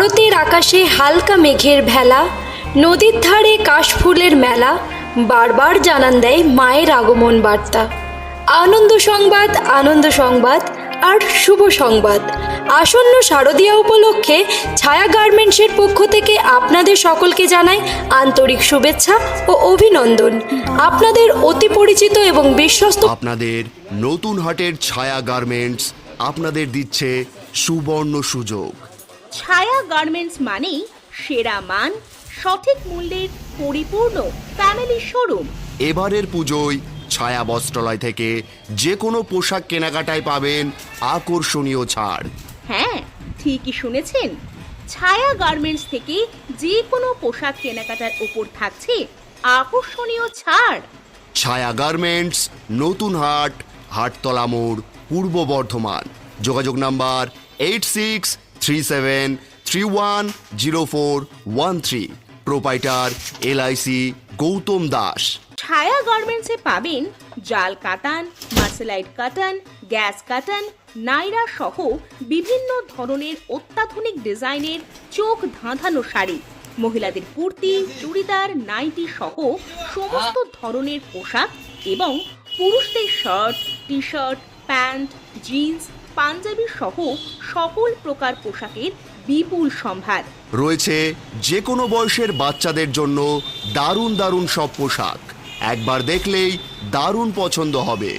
শরতের আকাশে হালকা মেঘের ভেলা, নদীর ধারে কাশফুলের মেলা, বারবার জানান দেয় মায়ের আগমন বার্তা। আনন্দ সংবাদ আনন্দ সংবাদ, আর শুভ সংবাদ। আসন্ন শারদীয়া উপলক্ষে ছায়া গার্মেন্টসের পক্ষ থেকে আপনাদের সকলকে জানাই আন্তরিক শুভেচ্ছা ও অভিনন্দন। আপনাদের অতি পরিচিত এবং বিশ্বস্ত আপনাদের নতুন হাটের ছায়া গার্মেন্টস আপনাদের দিচ্ছে সুবর্ণ সুযোগ। ছায়া গার্মেন্টস মানেই সেরা মান সঠিক মূল্যের পরিপূর্ণ ফ্যামিলি শোরুম এবারের পুজোয় ছায়া বস্ত্রালয় থেকে যে কোনো পোশাক কেনাকাটায় পাবেন আকর্ষণীয় ছাড়। হ্যাঁ ঠিকই শুনেছেন। ছায়া গার্মেন্টস থেকে যে কোনো পোশাক কেনাকাটার উপর থাকছে আকর্ষণীয় ছাড়। ছায়া গার্মেন্টস নতুন হাট হাটতলা মোড় পূর্ব বর্ধমান। যোগাযোগ number eight six three seven three one zero four one three proprietor LIC Gautam Das Chhaya গার্মেন্টসে পাবেন জাল কাতান মার্সেলাইট কাতান গ্যাস কাতান নাইরা সহ বিভিন্ন ধরনের অত্যাধুনিক ডিজাইনের চোখ ধাঁধানো শাড়ি। মহিলাদের কুর্তি, চুড়িদার, নাইটি সহ সমস্ত ধরনের পোশাক এবং পুরুষদের shirt T shirt pants jeans panjabi সহ সকল প্রকার পোশাকের বিপুল সম্ভার। রয়েছে যে কোনো বয়সের বাচ্চাদের জন্য দারুণ দারুণ সব পোশাক। একবার দেখলেই দারুণ পছন্দ হবে।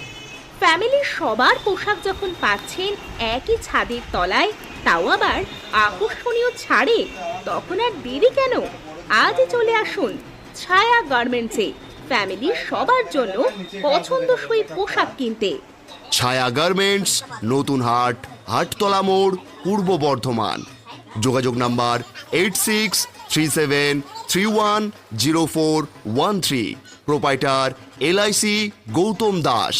ফ্যামিলির সবার পোশাক যখন পাচ্ছেন একই ছাদের তলায় তাও আবার আকর্ষণীয় ছাড়ে তখন আর দেরি কেন? আজই চলে আসুন ছায়া গার্মেন্টসে ফ্যামিলির সবার জন্য পছন্দসই পোশাক কিনতে। ছায়া গার্মেন্টস, নতুন হাট, হাটতলা মোড়, পূর্ব বর্ধমান। যোগাযোগ number eight six three seven three one zero four one three proprietor LIC Gautam Das